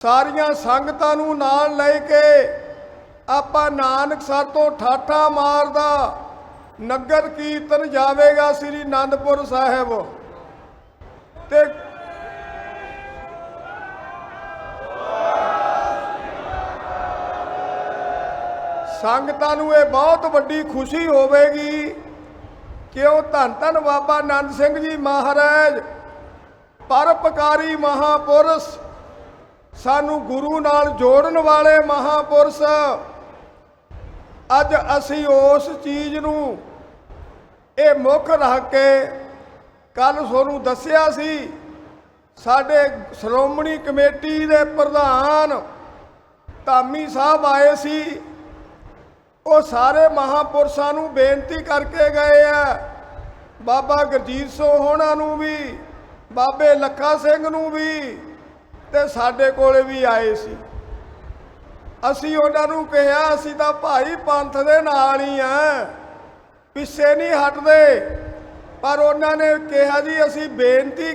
ਸਾਰੀਆਂ ਸੰਗਤਾਂ ਨੂੰ ਨਾਲ ਲੈ ਕੇ ਆਪਾਂ ਨਾਨਕਸਰ ਤੋਂ ਠਾਠਾ ਮਾਰਦਾ ਨਗਰ ਕੀਰਤਨ ਜਾਵੇਗਾ ਸ੍ਰੀ ਅਨੰਦਪੁਰ ਸਾਹਿਬ। ਤੇ ਸੰਗਤਾਂ ਨੂੰ ਇਹ ਬਹੁਤ ਵੱਡੀ ਖੁਸ਼ੀ ਹੋਵੇਗੀ ਕਿ ਉਹ ਧੰਨ ਧੰਨ ਬਾਬਾ ਆਨੰਦ ਸਿੰਘ ਜੀ ਮਹਾਰਾਜ ਪਰਪਕਾਰੀ ਮਹਾਪੁਰਸ਼ ਸਾਨੂੰ ਗੁਰੂ ਨਾਲ ਜੋੜਨ ਵਾਲੇ ਮਹਾਪੁਰਸ਼, ਅੱਜ ਅਸੀਂ ਉਸ ਚੀਜ਼ ਨੂੰ ਇਹ ਮੁੱਖ ਰੱਖ ਕੇ ਕੱਲ ਤੁਹਾਨੂੰ ਦੱਸਿਆ ਸੀ, ਸਾਡੇ ਸ਼੍ਰੋਮਣੀ ਕਮੇਟੀ ਦੇ ਪ੍ਰਧਾਨ ਧਾਮੀ ਸਾਹਿਬ ਆਏ ਸੀ, ਉਹ ਸਾਰੇ ਮਹਾਪੁਰਸ਼ਾਂ ਨੂੰ ਬੇਨਤੀ ਕਰਕੇ ਗਏ ਆ। ਬਾਬਾ ਗੁਰਜੀਤ ਸਿੰਘ ਹੋਣਾ ਨੂੰ ਵੀ, ਬਾਬੇ ਲੱਖਾ ਸਿੰਘ ਨੂੰ ਵੀ ਤੇ ਸਾਡੇ ਕੋਲੇ ਵੀ ਆਏ ਸੀ। ਅਸੀਂ ਉਹਨਾਂ ਨੂੰ ਕਿਹਾ, ਅਸੀਂ ਤਾਂ ਭਾਈ ਪੰਥ ਦੇ ਨਾਲ ਹੀ ਆ, ਪਿੱਛੇ ਨਹੀਂ ਹਟਦੇ। ਪਰ ਉਹਨਾਂ ਨੇ ਕਿਹਾ ਜੀ, ਅਸੀਂ ਬੇਨਤੀ